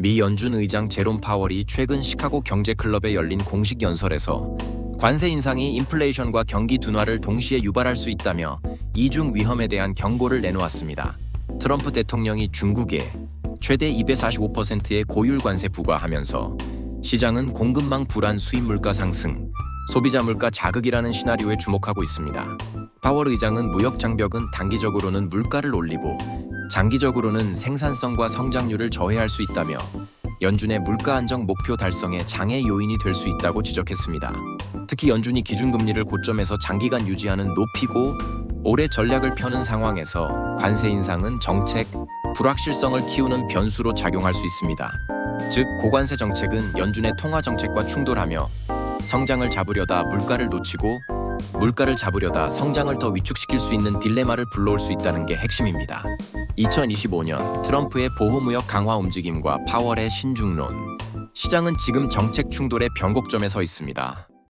미 연준 의장 제롬 파월이 최근 시카고 경제클럽에 열린 공식 연설에서 관세 인상이 인플레이션과 경기 둔화를 동시에 유발할 수 있다며 이중 위험에 대한 경고를 내놓았습니다. 트럼프 대통령이 중국에 최대 245%의 고율 관세 부과하면서 시장은 공급망 불안 수입 물가 상승, 소비자 물가 자극이라는 시나리오에 주목하고 있습니다. 파월 의장은 무역 장벽은 단기적으로는 물가를 올리고 장기적으로는 생산성과 성장률을 저해할 수 있다며 연준의 물가 안정 목표 달성에 장애 요인이 될 수 있다고 지적했습니다. 특히 연준이 기준금리를 고점에서 장기간 유지하는 높이고 올해 전략을 펴는 상황에서 관세 인상은 정책 불확실성을 키우는 변수로 작용할 수 있습니다. 즉 고관세 정책은 연준의 통화 정책과 충돌하며 성장을 잡으려다 물가를 놓치고 물가를 잡으려다 성장을 더 위축시킬 수 있는 딜레마를 불러올 수 있다는 게 핵심입니다. 2025년 트럼프의 보호무역 강화 움직임과 파월의 신중론. 시장은 지금 정책 충돌의 변곡점에 서 있습니다.